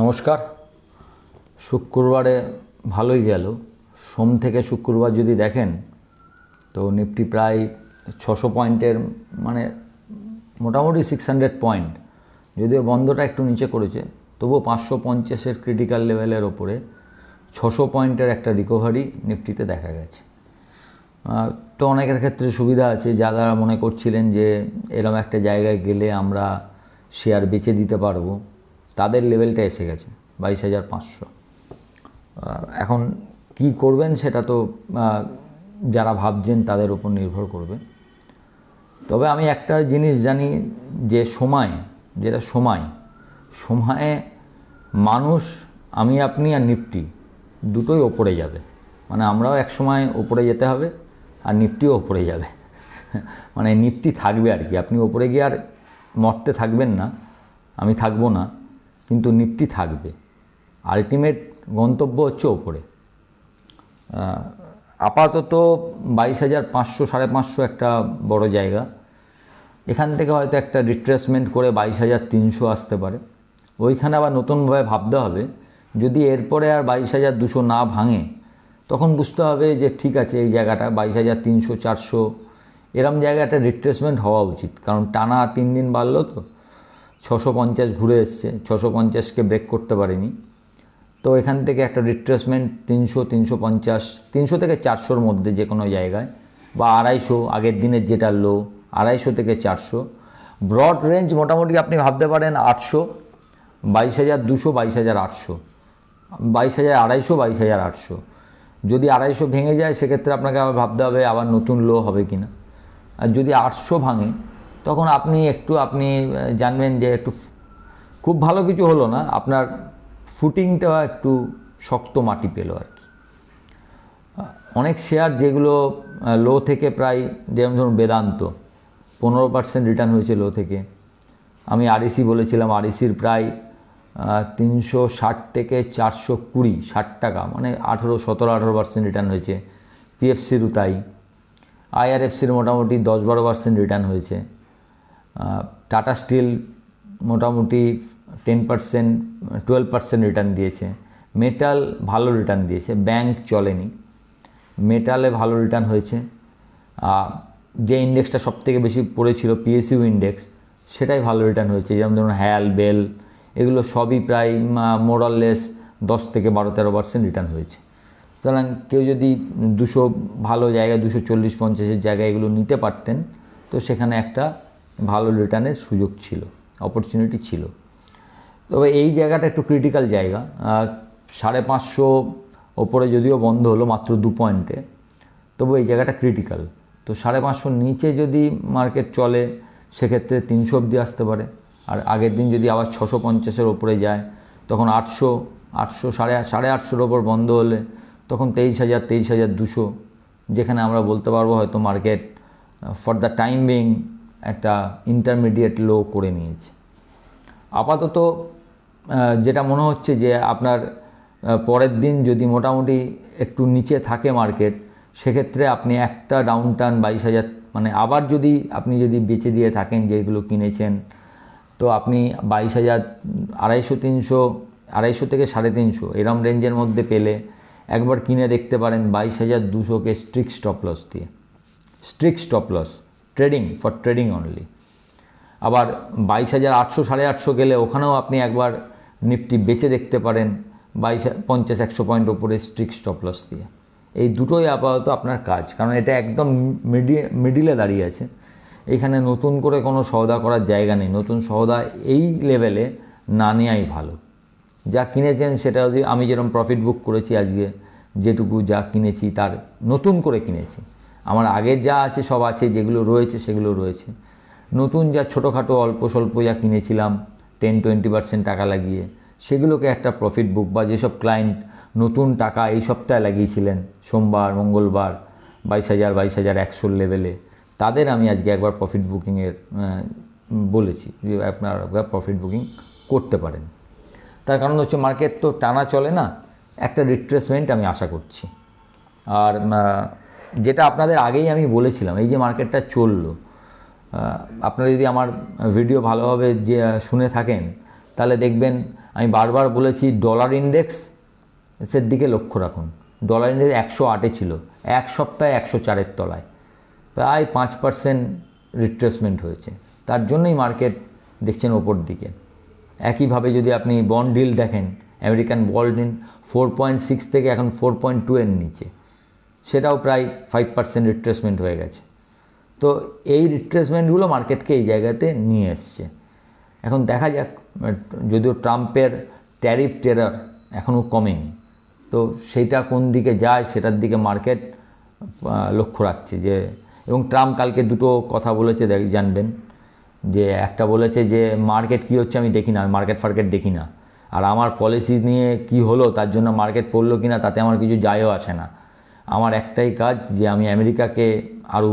নমস্কার। শুক্রবারে ভালোই গেল। সোম থেকে শুক্রবার যদি দেখেন, তো নিফটি প্রায় ছশো পয়েন্টের মানে মোটামুটি সিক্স হান্ড্রেড পয়েন্ট যদিও বন্ধটা একটু নিচে করেছে, তবুও পাঁচশো পঞ্চাশের ক্রিটিক্যাল লেভেলের ওপরে ছশো পয়েন্টের একটা রিকভারি নিফটিতে দেখা গেছে। তো অনেকের ক্ষেত্রে সুবিধা আছে যারা মনে করছিলেন যে এরম একটা জায়গায় গেলে আমরা শেয়ার বেচে দিতে পারব। তাদের লেভেলটা এসে গেছে, বাইশ হাজার পাঁচশো। এখন কি করবেন সেটা তো যারা ভাবছেন তাদের উপর নির্ভর করবে। তবে আমি একটা জিনিস জানি যে সময়, যেটা সময়, সময়ে মানুষ, আমি, আপনি আর নিফটি দুটোই ওপরে যাবে। মানে আমরাও এক সময় ওপরে যেতে হবে আর নিফটিও ওপরে যাবে। মানে নিফটি থাকবে আর কি, আপনি ওপরে গিয়ে আর মরতে থাকবেন না, আমি থাকব না। কিন্তু নিফটি থাকবে। আলটিমেট গন্তব্য হচ্ছে ওপরে। আপাতত বাইশ হাজার পাঁচশো, সাড়ে পাঁচশো একটা বড় জায়গা। এখান থেকে হয়তো একটা রিট্রেসমেন্ট করে বাইশ হাজার তিনশো আসতে পারে। ওইখানে আবার নতুনভাবে ভাবতে হবে, যদি এরপরে আর বাইশ হাজার দুশো না ভাঙে, তখন বুঝতে হবে যে ঠিক আছে, এই জায়গাটা বাইশ হাজার তিনশো, চারশো, এরম জায়গায় একটা রিট্রেসমেন্ট হওয়া উচিত। কারণ টানা তিন দিন বাড়লো তো। ছশো পঞ্চাশ ঘুরে এসছে, ছশো পঞ্চাশকে ব্রেক করতে পারেনি। তো এখান থেকে একটা রিট্রেসমেন্ট তিনশো তিনশো পঞ্চাশ, তিনশো থেকে চারশোর মধ্যে যে কোনো জায়গায়, বা আড়াইশো আগের দিনের যেটা লো আড়াইশো থেকে চারশো। ব্রড রেঞ্জ মোটামুটি আপনি ভাবতে পারেন আটশো, বাইশ হাজার দুশো, বাইশ হাজার আটশো, বাইশ হাজার আড়াইশো, বাইশ হাজার আটশো। যদি আড়াইশো ভেঙে যায়, সেক্ষেত্রে আপনাকে আবার ভাবতে হবে আবার নতুন লো হবে কি না আর যদি আটশো ভাঙে তখন আপনি একটু, আপনি জানবেন যে একটু খুব ভালো কিছু হলো না, আপনার ফুটিংটা একটু শক্ত মাটি পেল আর কি। অনেক শেয়ার যেগুলো লো থেকে প্রায় যেমন ধরুন বেদান্ত, পনেরো পার্সেন্ট রিটার্ন হয়েছে লো থেকে। আমি আরইসি বলেছিলাম আরইসির প্রায় তিনশো ষাট থেকে চারশো কুড়ি, ষাট টাকা মানে আঠেরো, সতেরো, আঠেরো পার্সেন্ট রিটার্ন হয়েছে। পিএফসিরও তাই। আইআরএফসির মোটামুটি দশ বারো পার্সেন্ট রিটার্ন হয়েছে। টাটা স্টিল মোটামুটি ten percent twelve percent return দিয়েছে। মেটাল ভালো রিটার্ন দিয়েছে ব্যাংক চলেনি। মেটালে ভালো রিটার্ন হয়েছে। যে ইন্ডেক্সটা সব থেকে বেশি পড়েছিল পিএসইউ ইন্ডেক্স সেটাই ভালো রিটার্ন হয়েছে। যেমন ধরুন হ্যাল বেল এগুলো সবই প্রায় মোরাললেস দশ থেকে বারো, তেরো পার্সেন্ট রিটার্ন হয়েছে। সুতরাং কেউ যদি দুশো ভালো জায়গায়, দুশো চল্লিশ, পঞ্চাশের জায়গায় এগুলো নিতে পারতেন, তো সেখানে একটা ভালো রিটার্নের সুযোগ ছিল অপরচুনিটি ছিল। তবে এই জায়গাটা একটু ক্রিটিক্যাল জায়গা। সাড়ে পাঁচশো ওপরে যদিও বন্ধ হলো মাত্র দু পয়েন্টে তবু এই জায়গাটা ক্রিটিক্যাল তো সাড়ে পাঁচশোর নিচে যদি মার্কেট চলে, সেক্ষেত্রে তিনশো অবধি আসতে পারে। আর আগের দিন যদি আবার ছশো পঞ্চাশের ওপরে যায়, তখন আটশো আটশো সাড়ে সাড়ে আটশোর ওপর বন্ধ হলে, তখন তেইশ হাজার তেইশ হাজার দুশো, যেখানে আমরা বলতে পারব হয়তো market for the time being একটা ইন্টারমিডিয়েট লো করে নিয়েছে। আপাতত যেটা মনে হচ্ছে যে আপনার পরের দিন যদি মোটামুটি একটু নিচে থাকে মার্কেট সেক্ষেত্রে আপনি একটা ডাউন টার্ন বাইশ হাজার মানে আবার যদি আপনি যদি বেচে দিয়ে থাকেন যেগুলো কিনেছেন, তো আপনি বাইশ হাজার আড়াইশো তিনশো, আড়াইশো থেকে সাড়ে তিনশো, এরম রেঞ্জের মধ্যে পেলে একবার কিনে দেখতে পারেন বাইশ হাজার দুশোকে স্ট্রিক স্টপ লস দিয়ে। Strict stop loss trading for trading only আবার বাইশ হাজার আটশো, সাড়ে আটশো গেলে ওখানেও আপনি একবার নিফটি বেচে দেখতে পারেন, বাইশ পঞ্চাশ, একশো পয়েন্ট ওপরে স্ট্রিক স্টপ লস দিয়ে। এই দুটোই আপাতত আপনার কাজ, কারণ এটা একদম মিডি মিডিলে দাঁড়িয়ে আছে। এখানে নতুন করে কোনো সওদা করার জায়গা নেই, নতুন সওদা এই লেভেলে না নেওয়াই ভালো। যা কিনেছেন সেটা যদি আমি যেরকম প্রফিট বুক করেছি আজকে, যেটুকু যা কিনেছি তার নতুন করে কিনেছি। আমার আগের যা আছে সব আছে, যেগুলো রয়েছে সেগুলো রয়েছে। নতুন যা ছোটোখাটো অল্প স্বল্প যা কিনেছিলাম টেন টোয়েন্টি পার্সেন্ট টাকা লাগিয়ে, সেগুলোকে একটা প্রফিট বুক বা যেসব ক্লায়েন্ট নতুন টাকা এই সপ্তাহে লাগিয়েছিলেন, সোমবার, মঙ্গলবার, বাইশ হাজার বাইশ হাজার একশোর লেভেলে তাদের আমি আজকে একবার প্রফিট বুকিংয়ের বলেছি যে আপনারা প্রফিট বুকিং করতে পারেন। তার কারণ হচ্ছে মার্কেট তো টানা চলে না, একটা রিট্রেসমেন্ট আমি আশা করছি। আর যেটা আপনাদের আগেই আমি বলেছিলাম, এই যে মার্কেটটা চলল আপনারা যদি আমার ভিডিও ভালোভাবে যে শুনে থাকেন, তাহলে দেখবেন আমি বারবার বলেছি ডলার ইন্ডেক্স এর দিকে লক্ষ্য রাখুন। ডলার ইন্ডেক্স একশো আটে ছিল, এক সপ্তাহে একশো চারের তলায়। প্রায় পাঁচ পার্সেন্ট রিট্রেসমেন্ট হয়েছে। তার জন্যই মার্কেট দেখছেন ওপর দিকে। একইভাবে যদি আপনি বন্ড ডিল দেখেন American bond deal four point six থেকে এখন ফোর পয়েন্ট টু এর নিচে। সেটাও প্রায় ফাইভ পার্সেন্ট রিট্রেসমেন্ট হয়ে গেছে। তো এই রিট্রেসমেন্টগুলো মার্কেটকে এই জায়গাতে নিয়ে এসছে। এখন দেখা যাক, যদিও ট্রাম্পের ট্যারিফ টেরার এখনও কমেনি, তো সেইটা কোন দিকে যায় সেটার দিকে মার্কেট লক্ষ্য রাখছে যে, এবং ট্রাম্প কালকে দুটো কথা বলেছে জানবেন, যে একটা বলেছে যে মার্কেট কী হচ্ছে আমি দেখি না, আমি মার্কেট ফার্কেট দেখি না। আর আমার পলিসি নিয়ে কি হলো, তার জন্য মার্কেট পড়ল কি না তাতে আমার কিছু যায়ও আসে না। আমার একটাই কাজ যে আমি আমেরিকাকে আরও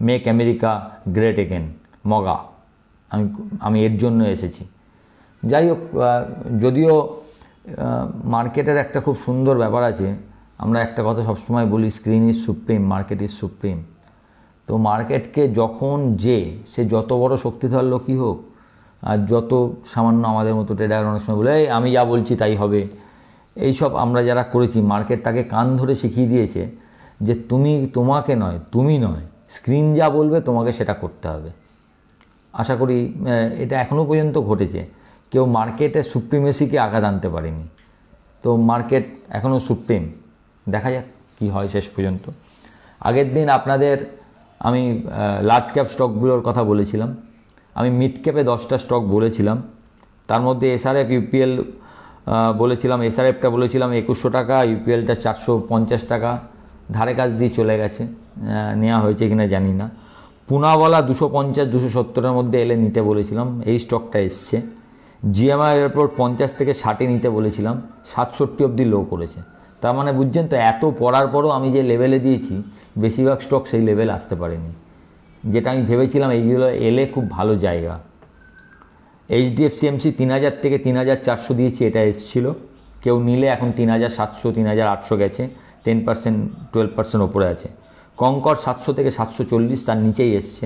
মেক আমেরিকা গ্রেট এগেন মগা। আমি আমি এর জন্য এসেছি। যাই হোক যদিও মার্কেটের একটা খুব সুন্দর ব্যাপার আছে। আমরা একটা কথা সবসময় বলি screen is supreme market is supreme তো মার্কেটকে যখন যে, সে যত বড় শক্তিধর লোকই হোক, আর যত সামান্য আমাদের মতো ট্রেডার অনেক সময় বলে আমি যা বলছি তাই হবে। এইসব আমরা যারা করেছি মার্কেট তাকে কান ধরে শিখিয়ে দিয়েছে যে তুমি তোমাকে নয়, তুমি নয়। স্ক্রিন যা বলবে তোমাকে সেটা করতে হবে। আশা করি এটা এখনও পর্যন্ত ঘটেছে। কেউ মার্কেটে সুপ্রিমেসিকে আঘাত আনতে পারেনি। তো মার্কেট এখনও সুপ্রিম দেখা যাক কি হয় শেষ পর্যন্ত। আগের দিন আপনাদের আমি লার্জ ক্যাপ স্টকগুলোর কথা বলেছিলাম। আমি মিড ক্যাপে দশটা স্টক বলেছিলাম। তার মধ্যে এসআরএফ ইউপিএল বলেছিলাম, এসআরএফটা বলেছিলাম, একুশশো টাকা, ইউপিএলটা চারশো পঞ্চাশ টাকা। ধারে কাজ দিয়ে চলে গেছে। নেওয়া হয়েছে কিনা জানি না। পুনাওয়ালা দুশো পঞ্চাশ, দুশো সত্তরের মধ্যে এলে নিতে বলেছিলাম। এই স্টকটা এসছে। জিএমআই এয়ারপোর্ট পঞ্চাশ থেকে ষাটে নিতে বলেছিলাম। সাতষট্টি অবধি লো করেছে। তার মানে বুঝছেন তো, এত পড়ার পরও আমি যে লেভেলে দিয়েছি, বেশিরভাগ স্টক সেই লেভেল আসতে পারেনি। যেটা আমি ভেবেছিলাম, এইগুলো এলে খুব ভালো জায়গা। এইচডিএফসি এমসি তিন হাজার থেকে তিন হাজার চারশো দিয়েছি, এটা এসছিল। কেউ নিলে এখন তিন হাজার সাতশো, তিন হাজার আটশো গেছে, টেন পার্সেন্ট, টুয়েলভ পার্সেন্ট ওপরে আছে। কঙ্কর সাতশো থেকে সাতশো চল্লিশ, তার নিচেই এসছে।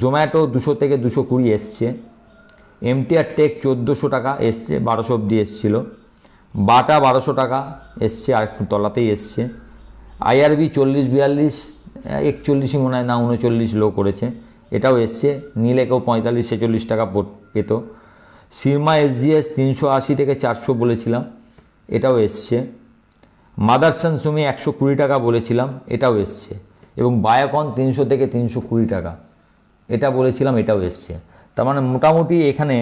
জোম্যাটো দুশো থেকে দুশো কুড়ি এসছে। এমটিআর টেক চোদ্দোশো টাকা এসছে, বারোশো অবধি এসছিল। বাটা বারোশো টাকা এসছে আর একটু তলাতেই এসছে। আইআরবি চল্লিশ বিয়াল্লিশ, একচল্লিশই মনে হয়, না, উনচল্লিশ লো করেছে। এটাও এসছে। নিলে কেউ পঁয়তাল্লিশ, ছেচল্লিশ টাকা পেত। সিরমা এসজিএস তিনশো আশি থেকে চারশো বলেছিলাম, এটাও এসছে। মাদারসান সুমি একশো কুড়ি টাকা বলেছিলাম, এটাও এসছে। এবং বায়োকন তিনশো থেকে তিনশো কুড়ি টাকা, এটা বলেছিলাম, এটাও এসছে। তার মানে মোটামুটি এখানে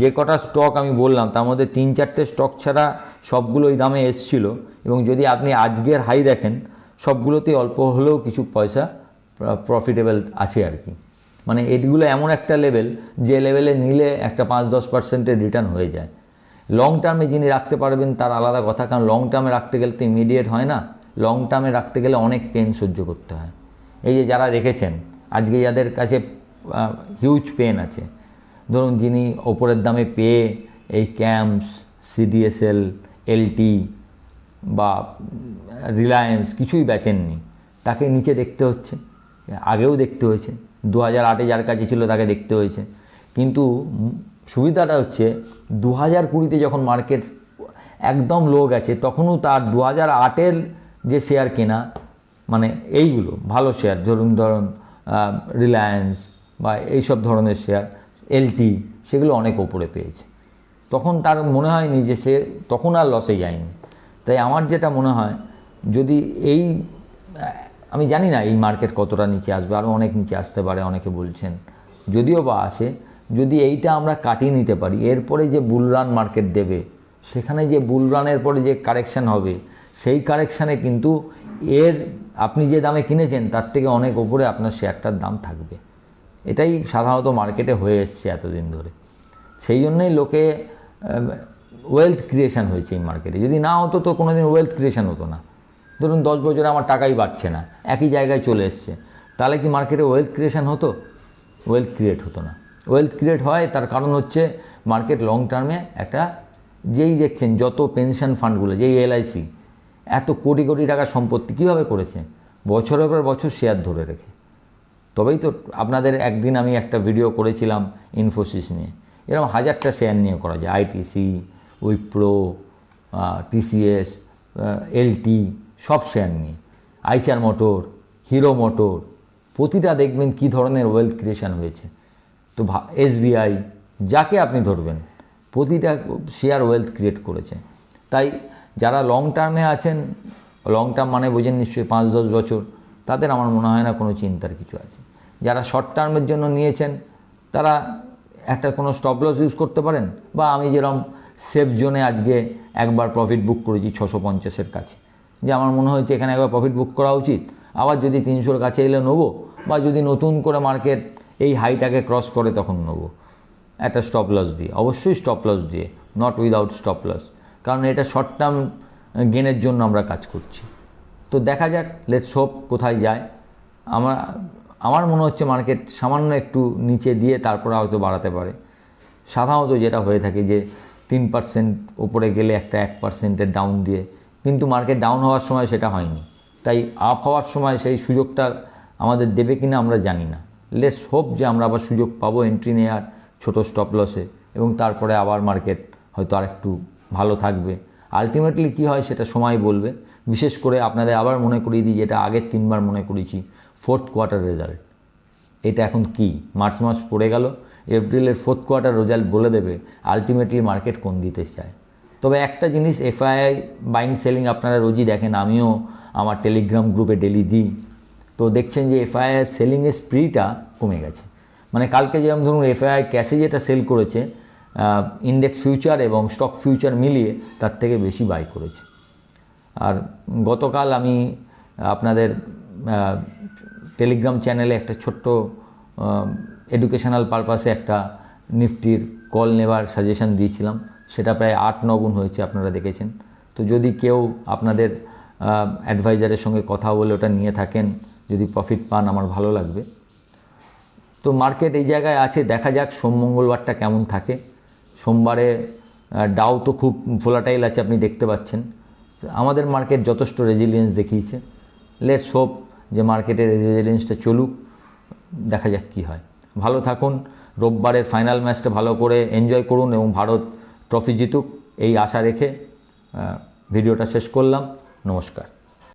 যে কটা স্টক আমি বললাম, তার মধ্যে তিন চারটে স্টক ছাড়া সবগুলো ওই দামে এসছিল। এবং যদি আপনি আজকের হাই দেখেন, সবগুলোতেই অল্প হলেও কিছু পয়সা প্রফিটেবল আছে আর কি। মানে এগুলো এমন একটা লেভেল যে লেভেলে নিলে একটা পাঁচ দশ পার্সেন্টের রিটার্ন হয়ে যায়। লং টার্মে যিনি রাখতে পারবেন তার আলাদা কথা, কারণ লং টার্মে রাখতে গেলে তো ইমিডিয়েট হয় না। লং টার্মে রাখতে গেলে অনেক পেন সহ্য করতে হয়। এই যে যারা রেখেছেন, আজকে যাদের কাছে হিউজ পেন আছে, ধরুন যিনি ওপরের দামে পেয়ে এই ক্যাম্পস সিডিএসএল এলটি বা রিলায়েন্স কিছুই বেচেননি, তাকে নিচে দেখতে হচ্ছে, আগেও দেখতে হয়েছে। দু হাজার আটে যার কাছে ছিল তাকে দেখতে হয়েছে। কিন্তু সুবিধাটা হচ্ছে দু হাজার কুড়িতে যখন মার্কেট একদম লো গেছে, তখনও তার দু হাজার আটের যে শেয়ার কেনা মানে এইগুলো, ভালো শেয়ার ধরুন ধরুন রিলায়েন্স বা এইসব ধরনের শেয়ার এলটি সেগুলো অনেক ওপরে পেয়েছে। তখন তার মনে হয়নি যে সে, তখন আর লসে যায়নি। তাই আমার যেটা মনে হয়, যদি এই আমি জানি না এই মার্কেট কতটা নিচে আসবে আরও অনেক নিচে আসতে পারে, অনেকে বলছেন। যদিও বা আসে, যদি এইটা আমরা কাটিয়ে নিতে পারি, এরপরে যে বুলরান মার্কেট দেবে, সেখানে যে বুলরানের পরে যে কারেকশান হবে, সেই কারেকশানে কিন্তু এর আপনি যে দামে কিনেছেন, তার থেকে অনেক ওপরে আপনার শেয়ারটার দাম থাকবে। এটাই সাধারণত মার্কেটে হয়ে এসছে এতদিন ধরে। সেই জন্যই লোকে ওয়েলথ ক্রিয়েশান হয়েছে এই মার্কেটে যদি না হতো তো কোনো দিন ওয়েলথ ক্রিয়েশান হতো না। ধরুন দশ বছরে আমার টাকাই বাড়ছে না, একই জায়গায় চলে এসছে। তাহলে কি মার্কেটে ওয়েলথ ক্রিয়েশন হতো? ওয়েলথ ক্রিয়েট হতো না। ওয়েলথ ক্রিয়েট হয়, তার কারণ হচ্ছে মার্কেট লং টার্মে একটা যেই দেখছেন, যত পেনশন ফান্ডগুলো যেই এলআইসি এত কোটি কোটি টাকার সম্পত্তি কীভাবে করেছে? বছরের পর বছর শেয়ার ধরে রেখে। তবেই তো আপনাদের একদিন আমি একটা ভিডিও করেছিলাম ইনফোসিস নিয়ে। এরকম হাজারটা শেয়ার নিয়ে করা যায়। ITC Wipro TCS L T সব শেয়ার নিয়ে আইচার মোটর হিরো মোটর প্রতিটা দেখবেন কি ধরনের ওয়েলথ ক্রিয়েশন হয়েছে। তো এসবিআই যাকে আপনি ধরবেন, প্রতিটা শেয়ার ওয়েলথ ক্রিয়েট করেছে। তাই যারা লং টার্মে আছেন লং টার্ম মানে বোঝেন নিশ্চয়ই পাঁচ, দশ বছর, তাদের আমার মনে হয় না কোনো চিন্তার কিছু আছে। যারা শর্ট টার্মের জন্য নিয়েছেন, তারা একটা কোনো স্টপ লস ইউজ করতে পারেন, বা আমি যেরকম সেফ জোনে আজকে একবার প্রফিট বুক করেছি ছশো পঞ্চাশের কাছে। যে আমার মনে হয়েছে এখানে একবার প্রফিট বুক করা উচিত। আবার যদি তিনশোর কাছে এলে নেব, বা যদি নতুন করে মার্কেট এই হাইটাকে ক্রস করে তখন নেব। একটা স্টপ লস দিয়ে। অবশ্যই স্টপ লস দিয়ে নট উইদাউট স্টপ লস কারণ এটা শর্ট টার্ম গেনের জন্য আমরা কাজ করছি। তো দেখা যাক লেটস হোপ কোথায় যায়। আমার আমার মনে হচ্ছে মার্কেট সামান্য একটু নিচে দিয়ে তারপরে হয়তো বাড়াতে পারে। সাধারণত যেটা হয়ে থাকে যে তিন পার্সেন্ট ওপরে গেলে একটা এক পার্সেন্টের ডাউন দিয়ে কিন্তু মার্কেট ডাউন হওয়ার সময় সেটা হয়নি। তাই আপ হওয়ার সময় সেই সুযোগটা আমাদের দেবে কিনা আমরা জানি না। লেটস হোপ যে আমরা আবার সুযোগ পাবো এন্ট্রি নেওয়ার ছোটো স্টপ লসে এবং তারপরে আবার মার্কেট হয়তো আরেকটু ভালো থাকবে। আলটিমেটলি কী হয় সেটা সময় বলবে। বিশেষ করে আপনাদের আবার মনে করিয়ে দিই যেটা আগের তিনবার মনে করেছি ফোর্থ কোয়ার্টার রেজাল্ট এটা এখন কি? মার্চ মাস পড়ে গেল, এপ্রিলের ফোর্থ কোয়ার্টার রেজাল্ট বলে দেবে আলটিমেটলি মার্কেট কোন দিতে চায়। তবে একটা জিনিস এফআইআই বাইং সেলিং আপনারা রোজই দেখেন, আমিও আমার টেলিগ্রাম গ্রুপে ডেলি দিই। তো দেখছেন যে এফআইআই সেলিংয়ের স্প্রিটা কমে গেছে। মানে কালকে যেরকম ধরুন এফআইআই ক্যাশে যেটা সেল করেছে ইন্ডেক্স ফিউচার এবং স্টক ফিউচার মিলিয়ে তার থেকে বেশি বাই করেছে। আর গতকাল আমি আপনাদের টেলিগ্রাম চ্যানেলে একটা ছোট্ট এডুকেশনাল পারপাসে একটা নিফটির কল নেবার সাজেশন দিয়েছিলাম। সেটা প্রায় আট নগুণ হয়েছে আপনারা দেখেছেন। তো যদি কেউ আপনাদের অ্যাডভাইজারের সঙ্গে কথা বলে ওটা নিয়ে থাকেন, যদি প্রফিট পান, আমার ভালো লাগবে। তো মার্কেট এই জায়গায় আছে, দেখা যাক সোম, মঙ্গলবারটা কেমন থাকে। সোমবারে ডাও তো খুব ভোলাটাইল আছে, আপনি দেখতে পাচ্ছেন। আমাদের মার্কেট যথেষ্ট রেজিলিয়েন্স দেখিয়েছে। লেটস হোপ যে মার্কেটের রেজিলিয়েন্সটা চলুক, দেখা যাক কী হয়। ভালো থাকুন, রোববারের ফাইনাল ম্যাচটা ভালো করে এনজয় করুন এবং ভারত ট্রফি জিতুক এই আশা রেখে ভিডিওটা শেষ করলাম। নমস্কার।